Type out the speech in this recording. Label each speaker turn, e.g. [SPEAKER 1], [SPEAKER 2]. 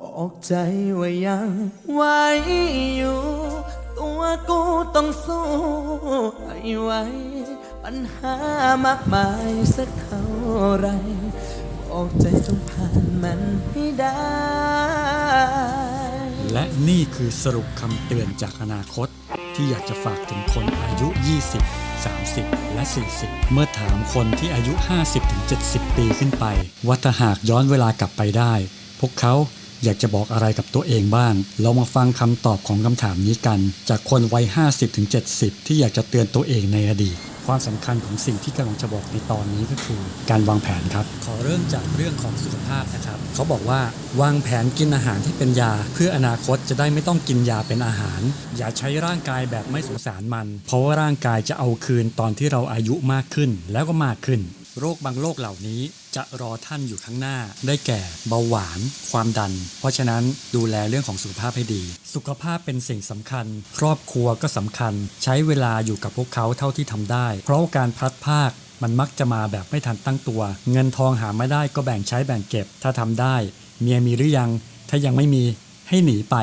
[SPEAKER 1] บอกใจว่ายังไหวอยู่ ตัวกูต้องสู้ให้ไหวปัญหามากมายสักเท่าไรบอกใจจงผ่านมันให้ได้
[SPEAKER 2] และนี่คือสรุปคำเตือนจากอนาคต ที่อยากจะฝากถึงคนอายุ 20 30 และ 40 เมื่อถามคนที่อายุ 50-70 ปีขึ้นไป ว่าถ้าหากย้อนเวลากลับไปได้ พวกเขา อยากจะบอกอะไรกับตัวเองบ้าง เรามาฟังคำตอบของคำถามนี้กัน จากคนวัย 50-70 ที่อยากจะเตือนตัวเองในอดีต ความสำคัญของสิ่งที่กำลังจะบอกในตอนนี้ก็คือ การวางแผนครับ ขอเริ่มจากเรื่องของสุขภาพนะครับ เขาบอกว่าวางแผนกินอาหารที่เป็นยา เพื่ออนาคตจะได้ไม่ต้องกินยาเป็นอาหาร อย่าใช้ร่างกายแบบไม่สงสารมัน เพราะว่าร่างกายจะเอาคืนตอนที่เราอายุมากขึ้นแล้วก็มากขึ้น โรคบางโรคเหล่านี้จะรอท่านอยู่ข้างหน้า ได้แก่เบาหวาน ความดัน เพราะฉะนั้นดูแลเรื่องของสุขภาพให้ดี สุขภาพเป็นสิ่งสำคัญ ครอบครัวก็สำคัญ ใช้เวลาอยู่กับพวกเขาเท่าที่ทำได้ เพราะการพลัดพากมันมักจะมาแบบไม่ทันตั้งตัว เงินทองหาไม่ได้ก็แบ่งใช้แบ่งเก็บ ถ้าทำได้ เมียมีหรือยัง ถ้ายังไม่มีให้หนีไป